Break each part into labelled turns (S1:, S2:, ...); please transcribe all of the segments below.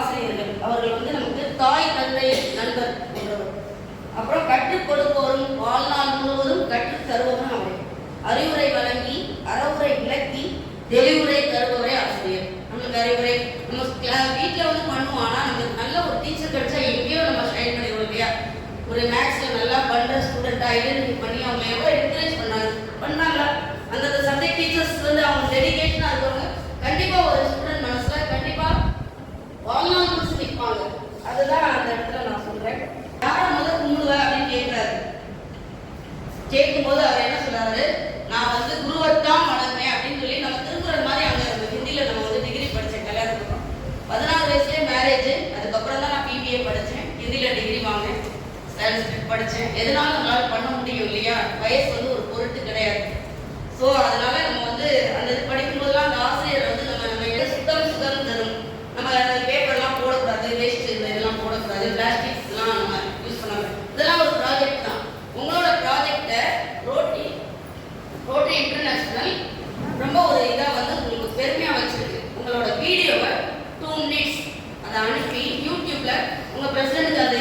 S1: ஆசிரியர்கள். அவர்கள் வந்து நமக்கு தாய் தந்தை நண்பர் அப்புறம் கற்றுக் கொடுப்போரும் வாழ்நாள் முழுவதும் கற்றுத் தருபவரும் அவரே. அறிவுரை வழங்கி அறவுரை விளக்கி தெளிவுரை தருபவரே ஆசிரியர். நம்மளுக்கு அறிவுரை நம்ம வீட்டில் வந்து பண்ணுவோம். ஆனால் நமக்கு நல்ல ஒரு டீச்சர் கிடைச்சா எங்கேயோ நம்ம ஷைன் பண்ணிடுவோம் இல்லையா? ஒரு மேக்ஸில் நல்லா பண்ணுற ஸ்டூடெண்ட் ஐடென்டிஃபை பண்ணி அவங்க எவ்வளோ என்கரேஜ் பண்ணாங்க. பண்ணாங்களா? அந்த சப்ஜெக்ட் டீச்சர்ஸ் வந்து அவங்க டெடிகேட் அதுதான் அந்த இடத்துல நான் சொல்றேன். யாரை முதல் கும்பிடுவ அப்படின்னு கேட்கிறாரு கேட்கும் போது அவர் என்ன சொன்னாரு? நான் வந்து குருவத்தான் வளர்ந்தேன் அப்படின்னு சொல்லி நம்ம திருக்குறள் மாதிரி அங்க இருந்தது ஹிந்தியில நம்ம வந்து டிகிரி படிச்சேன் கல்யாணத்துக்கு. பதினாறு வயசுலயே மேரேஜ் அதுக்கப்புறம் தான் நான் பிபிஏ படித்தேன் ஹிந்தியில டிகிரி வாங்கினேன். சயின்ஸ் படித்தேன் எதனால நம்மளால பண்ண முடியும் இல்லையா? வயசு வந்து ஒரு பொருட்டு கிடையாது. ஸோ அதனால ரொம்ப ஒரு இதாக வந்து உங்களுக்கு பெருமையாக வச்சுருக்கு. உங்களோட வீடியோவை டூ மினிட்ஸ் அதை அனுப்பி யூடியூப்பில் உங்கள் பிரசிடென்ட் அதை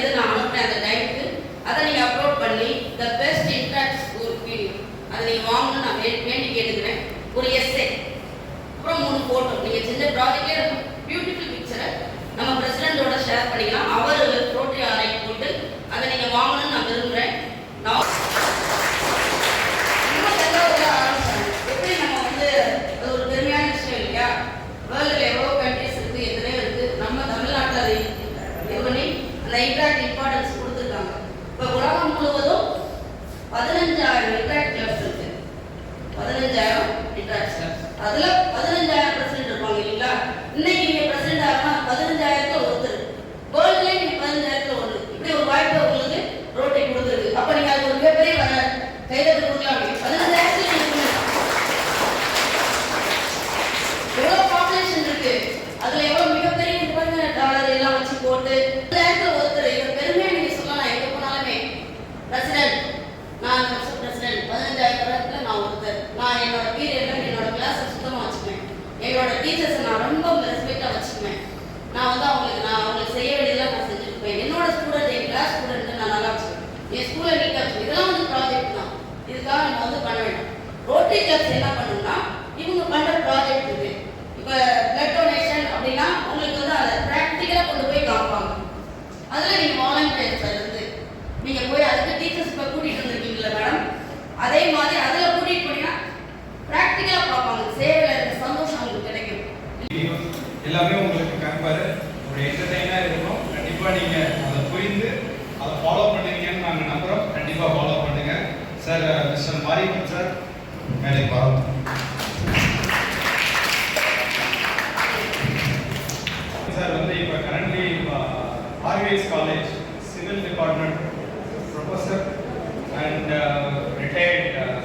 S2: que Annie Cloud. Sir, currently uh, RVS
S3: College, Civil Department Professor and uh, retired. Uh,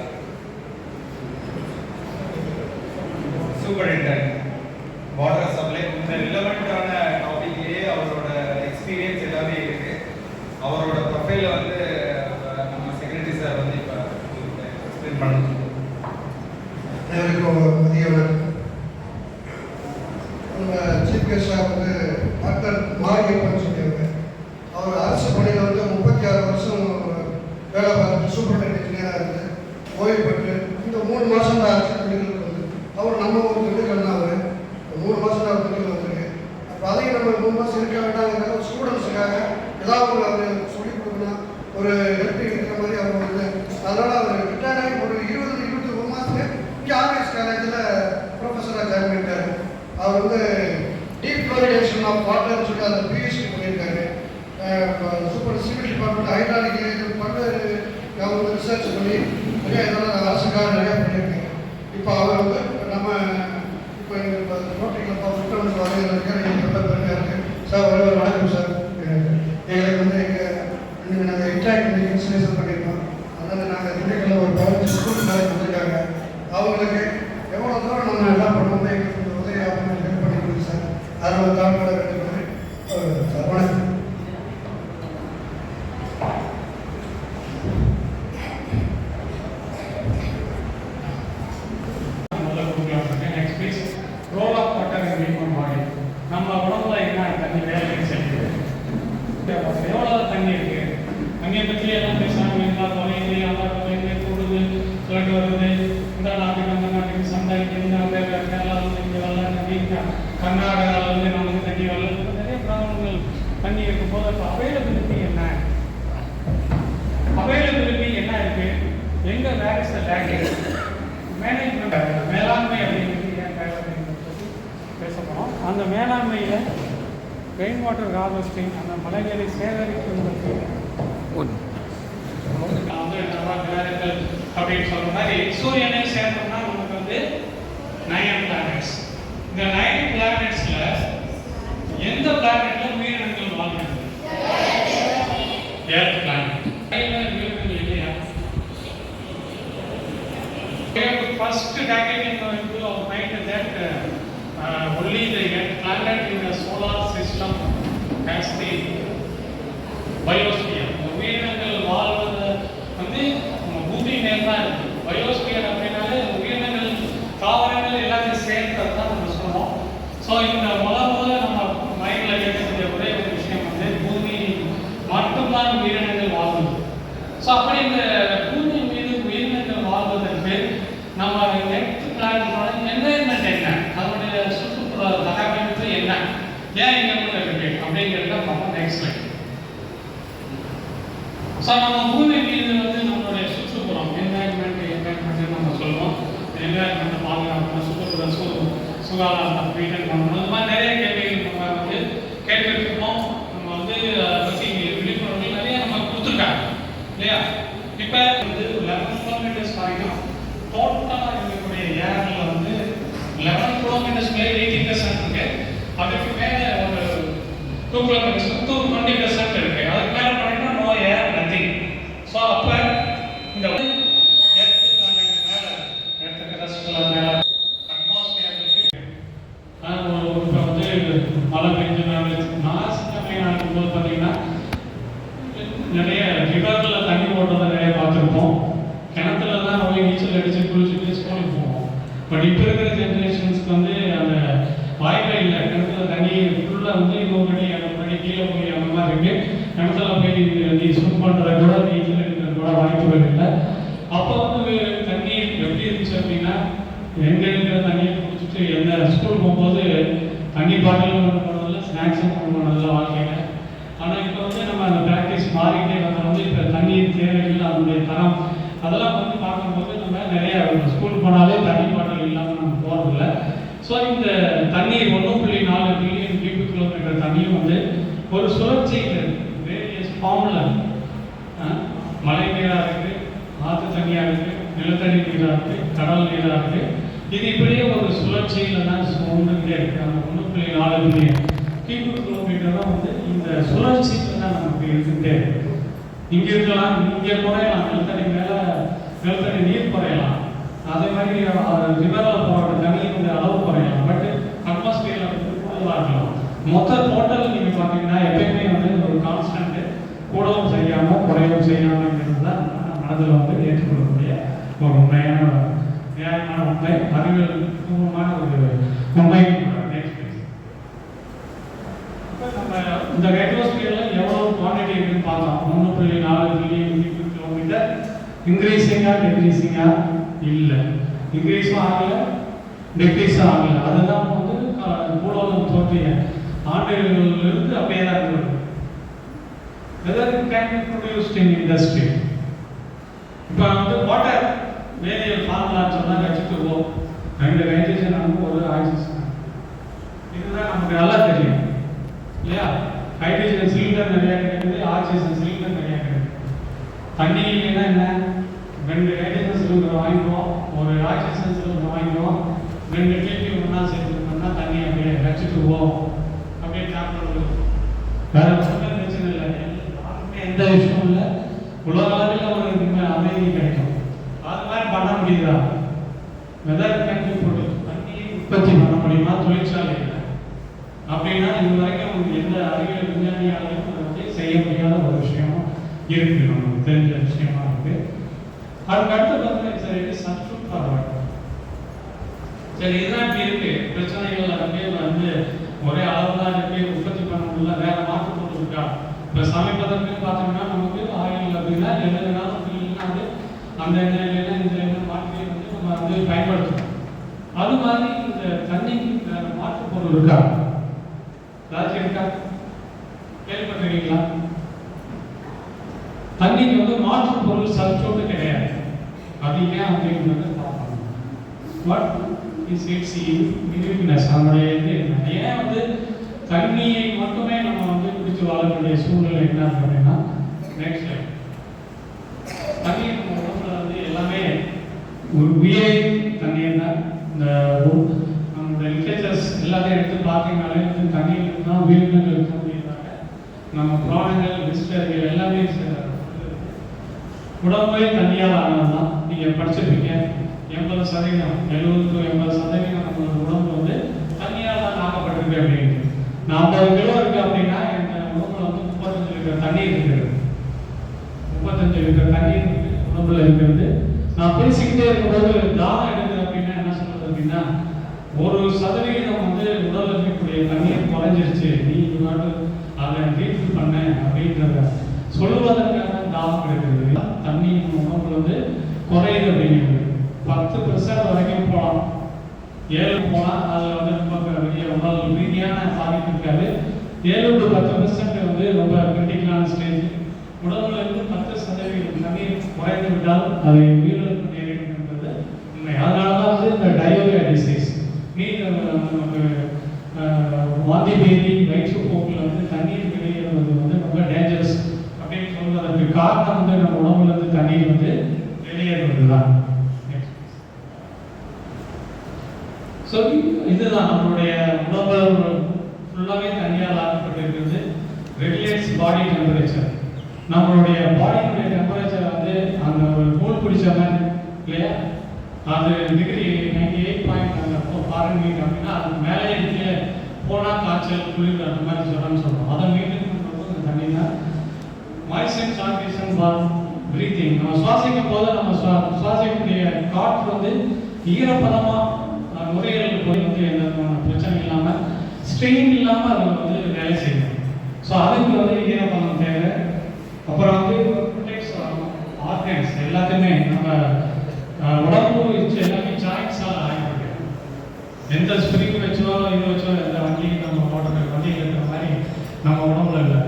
S3: Mariyappan சொல்லியிருக்காங்க அவர் அரசு பணியில் வந்து முப்பத்தி ஆறு வருஷம் வேலை பார்த்து சூப்பர்டென்ட் இன்ஜினியராக இருந்து ஓய்வு பெற்று இந்த மூணு மாதம் தான் அரசு பணிகளுக்கு வந்து. அவர் நம்ம ஒரு திண்டுக்கல் அவர். மூணு மாதம் தான் திண்டுக்கல் வந்திருக்கு அப்போ அதையும் நம்ம மூணு மாதம் இருக்க வேண்டாங்கிறத ஸ்டூடெண்ட்ஸுக்காக ஏதாவது ஒரு அவர் சொல்லிக் கொடுக்கணும். ஒரு ஹெல்ப் இருக்கிற மாதிரி அவர் வந்து அதனால் அவர் ரிட்டையர்ட் ஆகி ஒரு இருபது இருபத்தி ஒரு மாதத்துக்கு இங்கே ஆர்எஸ் காலேஜில் ப்ரொஃபஸராக ஜாயின் பண்ணிட்டாரு. அவர் வந்து டீப் ஃப்ளோரிடேஷன் ஆஃப் வாட்டர்னு சொல்லி அந்த பி சிவில் டிபார்ட்மெண்ட் ஹைட்ராலிக் இது பல்வேறு அவர் ரிசர்ச் பண்ணி நிறையா இதெல்லாம் அரசுக்காக நிறையா பண்ணியிருக்காங்க இப்போ அவர் வந்து நம்ம இப்போ இப்போ ரோட்டரியில் இப்போ புத்தகம் வரையில் இருக்கார் எனக்கு ரொம்ப பெருமையாக இருக்குது சார் ஒரு வணக்கம் சார். எங்களுக்கு வந்து எங்கள் நாங்கள் இன்ட்ராக்ட் பண்ணி இன்ஸ்டலேஷன் பண்ணியிருக்கோம். அதனால் நாங்கள் திண்டுக்கல்ல ஒரு பதினஞ்சு ஸ்கூல் மேலே வந்திருக்காங்க அவங்களுக்கு எவ்வளோ தூரம் நம்ம என்ன பண்ணணும் எங்களுக்கு கொஞ்சம் உதவி ஆகணும் ஹெல்ப் பண்ணி கொடுங்க சார் அதில் தாழ்வோட ரெண்டு பேர் சார் வணக்கம்
S4: முதல்ல கொடுக்கலாம்னு next please role of water in human body நம்ம உடம்புல என்ன தண்ணி வேலை செய்யுது எவ்வளோ தண்ணி இருக்கு தண்ணியை பற்றி எல்லாம் பேசுகிறாங்க எல்லா தொலைந்து எல்லா தொலைந்து கூடுது ஃப்ளட் வருது இந்த நாட்டுக்கு அந்த நாட்டுக்கு சண்டை இந்த கேரளா வந்து இங்கே வரல தண்ணி கர்நாடகாவில் வந்து நமக்கு தண்ணி வரல இந்த மாதிரி நிறைய ப்ராப்ளங்கள் தண்ணி இருக்கும் போது அப்போ அவைலபிலிட்டி என்ன அவைலபிலிட்டி என்ன இருக்கு எங்க where is the lacking management மேலாண்மை அப்படிங்கிறது ஏன் தேவை அப்படிங்கிறத பத்தி பேச போகிறோம் அந்த மேலாண்மையில் ரெயின் வாட்டர் ஹார்வெஸ்டிங் அந்த மழைநீரை சேகரிப்பதற்கு வந்து கிரகங்கள் அப்படின்னு சொல்ற மாதிரி சூரியனை சேர்ந்தோம்னா நமக்கு வந்து நயன் பிளானட்ஸ் இந்த நயன் பிளானட்ஸ்ல எந்த பிளானட்ல உயிரினங்கள் வாழ்கிறது எர்த் பிளானட் இல்லையா first targeting uh, only the planet in the solar system has the biosphere. So நம்ம பூமி மீது வந்து நம்மளுடைய சுற்றுப்புறம் என்வாயன்மெண்ட் என்வைரன்மெண்ட் நம்ம சொல்லுவோம் என்வாயன்மெண்ட் பாதுகாப்பு சுற்றுப்புற சு சுகாதாரம் மெயின்டைன் பண்ணணும் இந்த மாதிரி நிறைய கேள்விகள் நம்ம வந்து கேட்டுட்டு நம்ம வந்து அதை பற்றி விழிப்புணர்வு நிறைய நம்ம கொடுத்துருக்காங்க. இல்லையா? இப்போ வந்து லெவன் கிலோமீட்டர்ஸ் வரைக்கும் டோட்டலாக இருக்கக்கூடிய ஏரில் வந்து லெவன் கிலோமீட்டர்ஸ் மேலே எயிட்டி பர்சன்ட் இருக்கு. அதுக்கு மேலே ஒரு two kilometres two twenty percent இருக்கு அதுக்கு மேலே பண்ணினா நோ ஏர் நத்திங் ஸோ அப்போ இந்த எர்த்து கான்டாக்ட் மேலே எர்த்து கிரஸ்டில் மேலே அட்மாஸ்பியர் இருக்கு இப்போ வந்து மழை பெஞ்சு நான் சின்ன பையனாக இருக்கும்போது பார்த்தீங்கன்னா நிறைய ரிவர்ல தண்ணி ஓடுறத நிறைய பார்த்துருப்போம் கிணத்துல தான் போய் நீச்சல் அடிச்சு குளிச்சுட்டு ஸ்கூலுக்கு போவோம் பட் இப்போ இருக்கிற ஜென்ரேஷன்ஸ்க்கு வந்து அந்த வாய்ப்பே இல்லை கிணத்துல தண்ணி ஃபுல்லாக வந்து நூறு அடி இரநூறு அடி கீழே போய் அந்த மாதிரி இருக்கு கிணத்துல போய் நீ ஸ்விம் பண்ணுறது கூட நீச்சல் அடிக்கிறது கூட வாய்ப்புகள் இல்லை அப்போ வந்து தண்ணி எப்படி இருந்துச்சு அப்படின்னா எங்க இருக்கிற தண்ணியை குடிச்சிட்டு எந்த ஸ்கூல் போகும்போது தண்ணி பாட்டிலும் கொண்டு போனதில்ல ஸ்நாக்ஸும் கொண்டு போனதில்ல வாழ்க்கையில். ஆனால் இப்போ வந்து நம்ம அந்த ப்ராக்டிஸ் மாறிக்கிட்டே வந்தால் வந்து இப்போ தண்ணீர் தேவைகள் அதனுடைய தரம். அதெல்லாம் வந்து பார்க்கும்போது நம்ம நிறைய ஸ்கூல் போனாலே தண்ணி பாட்டில் இல்லாமல் நம்ம போகிறதில்ல ஸோ இந்த தண்ணீர் ஒன்று புள்ளி நாலு மில்லியன் கியூபிக் கிலோமீட்டர் தண்ணியும் வந்து ஒரு சுழற்சியில் வேரியஸ் ஃபார்மில் மழை நீராக இருக்குது ஆற்று தண்ணியாக இருக்குது நிலத்தடி நீராக இருக்குது கடல் நீராக இருக்குது இது இப்படியே ஒரு சுழற்சியில் தான் ஒன்றுக்கிட்டே இருக்கு. ஒன்று புள்ளி நாலு பில்லியன் கிலோ கிலோமீட்டர் தான் வந்து இந்த சுழற்சியில் தான் நமக்கு இருந்துகிட்டே இங்கே இங்க இருக்கலாம் இங்கே குறையலாம். நிலத்தடி மேலே நிலத்தடி நீர் குறையலாம். அதே மாதிரி ரிவரில் போகிற தண்ணியினுடைய அளவு குறையலாம். பட் அட்மாஸ்பியரில் வந்து கூடுதலா இருக்கலாம். மொத்த டோட்டல் நீங்க பார்த்தீங்கன்னா எப்பயுமே வந்து ஒரு கான்ஸ்டன்ட் கூடவும் செய்யாமல் குறையவும் செய்யாமல் தான் மனதில் வந்து ஏற்றுக்கொள்ளக்கூடிய ஒரு உண்மையான நியாயமான உண்மை அறிவியல் பூர்வமான ஒரு உண்மை நம்ம இந்த ரைட்ரோஸ்பியரில் எவ்வளவு குவான்டிட்டி இருக்குன்னு பார்த்தோம். மூணு புள்ளி நாலு புள்ளி கிலோமீட்டர் இன்க்ரீஸிங்கா டிக்ரீஸிங்கா இல்லை. இன்க்ரீஸும் ஆகலை டிக்ரீஸும் ஆகலை. அதுதான் வந்து பூலோகம் தோற்றிய ஆண்டுகளிலிருந்து அப்படியே தான் இருக்குது weather can be produced in industry இப்போ வந்து வாட்டர் வேதியியல் ஃபார்முலான்னு சொன்னால் வச்சுட்டு போ ரெண்டு ஹைட்ரஜன் வந்து ஒரு ஆக்சிஜன் இதுதான் நமக்கு நல்லா தெரியும். இல்லையா? ஹைட்ரஜன் சிலிண்டர் நிறைய கிடைக்குது ஆக்சிஜன் சிலிண்டர் நிறைய கிடைக்குது. தண்ணி இல்லைன்னா என்ன? ரெண்டு ஹைட்ரஜன் சிலிண்டர் வாங்கிக்குவோம். ஒரு ஆக்சிஜன் சிலிண்டர் வாங்கிக்குவோம். ரெண்டு டிபி ஒன்றா சேர்த்துக்கணும்னா தண்ணி அப்படியே வச்சுட்டு போவோம் அப்படியே சாப்பிடுறது. வேற ஒன்றும் பிரச்சனை இல்லை. யாருக்குமே எந்த விஷயமும் இல்லை. உலக அளவில் ஒரு அமைதி கிடைக்கும். பண்ண முடியுதா? வெதர் கேன் பி ப்ரொடியூஸ் உற்பத்தி பண்ண முடியுமா? தொழிற்சாலையில் அப்படின்னா இது வரைக்கும் எந்த அறிவியல் விஞ்ஞானியாலையும் வந்து செய்ய முடியாத ஒரு விஷயமா இருக்கு. நமக்கு தெரிஞ்ச விஷயமா இருக்கு. அதுக்கடுத்து வந்து சரி சற்று சரி இதெல்லாம் இப்படி இருக்கு. பிரச்சனைகள் அப்படியே வந்து ஒரே அளவு தான் இருக்கு. உற்பத்தி பண்ண முடியல. வேற மாற்று பொருள் இருக்கா? இப்போ சமீபத்தில் பார்த்தோம்னா நமக்கு ஆயில் அப்படின்னா எந்த அந்த எண்ணெயில இந்த எண்ணெய் மாற்றி வந்து நம்ம வந்து பயன்படுத்தணும். அது மாதிரி இந்த தண்ணிக்கு வேற மாற்று பொருள் இருக்கா? ஏதாச்சும் இருக்கா? கேள்விப்பட்டிருக்கீங்களா? தண்ணிக்கு வந்து மாற்று பொருள் சப்ஸ்டியூட் கிடையாது. அது ஏன் அப்படிங்கிறது பார்க்கணும். வாட் இஸ் இட்ஸ் யூனிக்னஸ் நம்முடைய இது ஏன் வந்து தண்ணியை மட்டுமே நம்ம வந்து பிடிச்சு வாழக்கூடிய சூழ்நிலை என்ன அப்படின்னா நெக்ஸ்ட் லைஃப் தண்ணி நம்ம உடம்புல வந்து எல்லாமே ஒரு உயிரை தண்ணீர் தான் இந்த உ- நம்மளுடைய லிட்ரேச்சர்ஸ் எல்லாத்தையும் எடுத்து பார்த்தீங்கனாலே வந்து தண்ணீர் தான் உயிரினங்கள் இருக்க முடியுறாங்க நம்ம புராணங்கள் விசிட்டர்கள் எல்லாமே சே- உடம்பே தண்ணியால் ஆனது தான் நீங்கள் படிச்சிருப்பீங்க எண்பது சதவீதம் எழுபது டு எண்பது சதவீதம் நம்மளோட உடம்பு வந்து தண்ணியால் தான் ஆக்கப்பட்டிருக்கு அப்படின்னு நாற்பது கிலோ இருக்கு அப்படின்னா எங்க உடம்புல வந்து முப்பத்தஞ்சு லிட்டர் தண்ணீர் இருக்கிறது முப்பத்தஞ்சு லிட்டர் தண்ணீர் வந்து உடம்புல இருக்கிறது. நான் பேசிக்கிட்டே இருக்கும்போது தானம் எடுக்குது அப்படின்னா என்ன சொல்றது அப்படின்னா ஒரு சதவீதம் வந்து உடல் இருக்கக்கூடிய தண்ணீர் குறைஞ்சிருச்சு. நீ இது நாட்டு அதை ரீஃபில் பண்ண அப்படின்றத சொல்லுவதற்காக தாகம் எடுக்கிறது தண்ணி நம்ம உடம்புல வந்து குறையுது அப்படிங்கிறது பத்து பெர்சன்ட் வரைக்கும் போகலாம் ஏழு போனால் அதில் வந்து ரொம்ப பெரிய ஒரு ரீதியான சாதிப்பு இருக்காது. ஏழு டு பத்து பர்சன்ட் வந்து ரொம்ப கிரிட்டிக்கலான ஸ்டேஜ் உடம்புல இருந்து பத்து சதவீதம் தண்ணீர் குறைந்து விட்டால் அதை உயிரிழப்பு நேரிடும் என்பது உண்மை. அதனால தான் வந்து இந்த டயோரியா டிசீஸ் நீர் நமக்கு அஹ், வாந்தி பேதி வயிற்றுப்போக்கில் வந்து தண்ணீர் வெளியேறுவது வந்து ரொம்ப டேஞ்சரஸ் அப்படின்னு சொல்வதற்கு காரணம் வந்து நம்ம உடம்புல இருந்து தண்ணீர் வந்து வெளியேறுவது தான் ஸோ இதுதான் நம்மளுடைய உடம்பு ஃபுல்லாகவே தனியால் ஆக்கப்பட்டிருக்கிறது ரெகுலேட்ஸ் பாடி டெம்பரேச்சர் நம்மளுடைய பாடியினுடைய டெம்பரேச்சர் வந்து அந்த ஒரு நூல் பிடிச்ச மாதிரி இல்லையா அது டிகிரி நைன்டி எயிட் பாயிண்ட் அந்த ஃபாரன்ஹீட் அப்படின்னா அது மேலே இருக்கு போனால் காய்ச்சல் குளிர் அந்த மாதிரி சொல்லணும்னு சொல்லுவோம் அதை மெயின்டைன் பண்ணுறது இந்த தண்ணி தான் மாய்ஸ்சர் சார்டேஷன் ஃபார் பிரீத்திங் நம்ம சுவாசிக்கும் போது நம்ம சுவா- சுவாசிக்கக்கூடிய காற்று வந்து ஈரப்பதமாக அஹ், நுரையீரல் போய் வந்து எந்த பிரச்சனை இல்லாமல் ஸ்ட்ரெயின் இல்லாமல் அதை வந்து வேலை செய்யணும் ஸோ அதுக்கு வந்து ஈரப்பதம் தேவை. அப்புறம் வந்து ஆர்கன்ஸ் எல்லாத்தையுமே நம்ம உடம்பு வச்சு எல்லாமே ஜாயின்ஸால் ஆகிருக்கு எந்த ஸ்ப்ரிங் வச்சோ இது வச்சோ எந்த வண்டியும் நம்ம ஓட்டுற வண்டியில் இருக்கிற மாதிரி நம்ம உடம்புல இல்லை.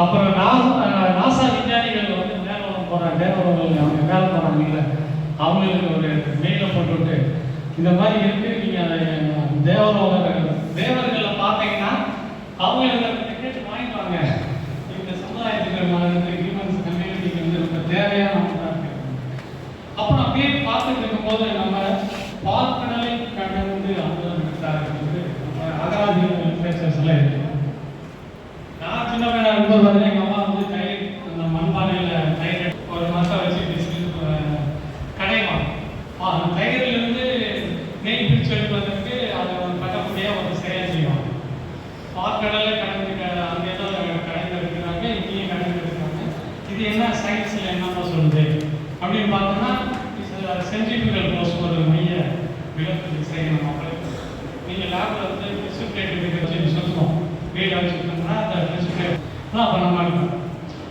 S4: அப்புறம் நாசா விஞ்ஞானிகள் வந்து மேலே போகிறாங்க அவங்க மேலே போகிறாங்கல்ல அவங்களுக்கு ஒரு மெயில போட்டுவிட்டு இந்த மாதிரி இருக்கு. நீங்கள் தேவரோட தேவர்களை பார்த்தீங்கன்னா அவங்களுக்கு கேட்டு வாங்கிடுவாங்க இந்த சமுதாயத்துக்கு ஹியூமன்ஸ் கம்யூனிட்டிக்கு வந்து ரொம்ப தேவையான ஒன்றாக அப்புறம் அப்படியே பார்த்துட்டு இருக்கும்போது நம்ம பார்க்கடலை கடந்து அங்கே இருக்கிறார்கள் அகராதி லிட்ரேச்சர்ஸ்லாம் இருக்கு இப்போ வந்து எங்கள் அம்மா வந்து தயிர் அந்த மண்பானையில் தயிர் ஒரு மாதம் வச்சு பிஸ்கட் கடைவாங்க அந்த தயிர்லேருந்து நெய் பிடிச்சி எடுப்பதற்கு அதை ஒரு கட்டப்படியாக ஒரு சரியாக செய்வாங்க. பார்க்கடலில் கடந்து அங்கே தான் கடைந்து இருக்கிறாங்க இங்கேயும் கடந்து இருக்கிறாங்க. இது என்ன சயின்ஸில் என்னமா சொல்லுது. அப்படின்னு பார்த்தோம்னா சென்ட்ரிபிகல் ப்ரோஸ் ஒரு மைய விளக்கு செய்யணும் மக்களுக்கு நீங்கள் லேபில் வந்து சொல்லுவோம் வீடு வச்சுருக்கோம் தான் பண்ண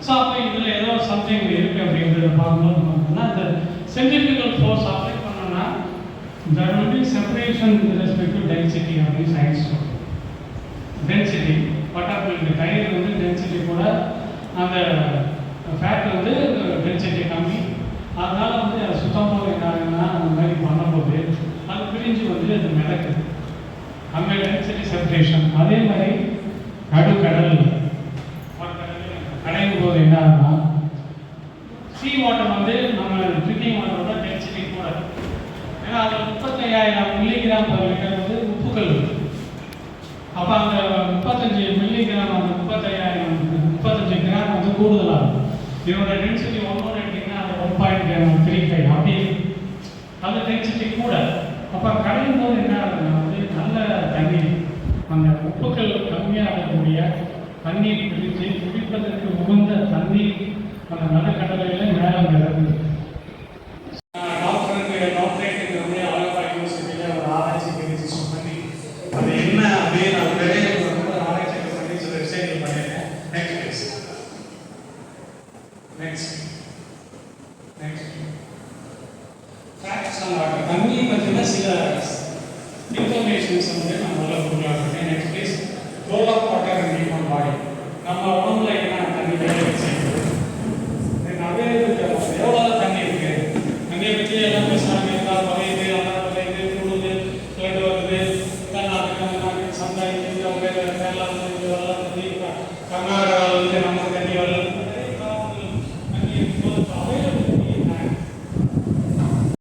S4: ஸோ அப்போ இதில் ஏதோ சம்திங் இருக்குது அப்படின்றத பார்க்கும்போது பார்த்தோம்னா இந்த சென்ட்ரிபிகல் ஃபோர்ஸ் அப்ளை பண்ணோம்னா there will be separation with respect to density அப்படின்னு சயின்ஸ் சொல்லுவோம் டென்சிட்டி பட்டாப்புக்கு தயிர் வந்து டென்சிட்டி கூட அந்த ஃபேட் வந்து டென்சிட்டி கம்மி. அதனால் வந்து சுத்தமாக என்னாகுன்னா அந்த மாதிரி பண்ணும்போது அது பிரிஞ்சு வந்து அது மிதக்குது. அந்த டென்சிட்டி செப்பரேஷன் அதே மாதிரி நடுக்கடல் என்ன ஆகுனா சீ வாட்டர் வந்து நம்ம ட்ரிங்கிங் வாட்டரோட டென்சிட்டி கூட. ஏன்னா அதில் முப்பத்தையாயிரம் மில்லிகிராம் பர் லிட்டர் வந்து உப்புக்கள் இருக்கு. அப்போ அந்த முப்பத்தஞ்சு மில்லிகிராம் அந்த முப்பத்தையாயிரம் முப்பத்தஞ்சு கிராம் வந்து கூடுதலாக இருக்கும். இதோட டென்சிட்டி ஒன்னொன்று எடுத்தீங்கன்னா அது ஒன் பாயிண்ட் த்ரீ ஃபைவ் அப்படி அந்த டென்சிட்டி கூட. அப்போ கடையும் போது என்ன ஆகுதுன்னா வந்து நல்ல தண்ணீர் அந்த உப்புக்கள் கம்மியாக இருக்கக்கூடிய தண்ணீர் பிடித்து குடிப்பதற்கு உகந்த தண்ணீர் அந்த நடுக்கடலையில் நேரம் மிதக்குது டாக்டருக்கு டாக்டரேட்டுக்கு வந்து அழகா யூனிவர்சிட்டியில் ஒரு ஆராய்ச்சி தெரிவிச்சு பண்ணி அது என்ன அப்படின்னு நான் நிறைய வந்து ஆராய்ச்சி பண்ணி சில விஷயங்கள் பண்ணியிருக்கேன். நெக்ஸ்ட் நெக்ஸ்ட் நெக்ஸ்ட் ஃபேக்ட்ஸ் நம்ம பற்றின சில இன்ஃபர்மேஷன்ஸ் வந்து கொடுக்கலாம் next place role of water and human body நம்ம உடம்புல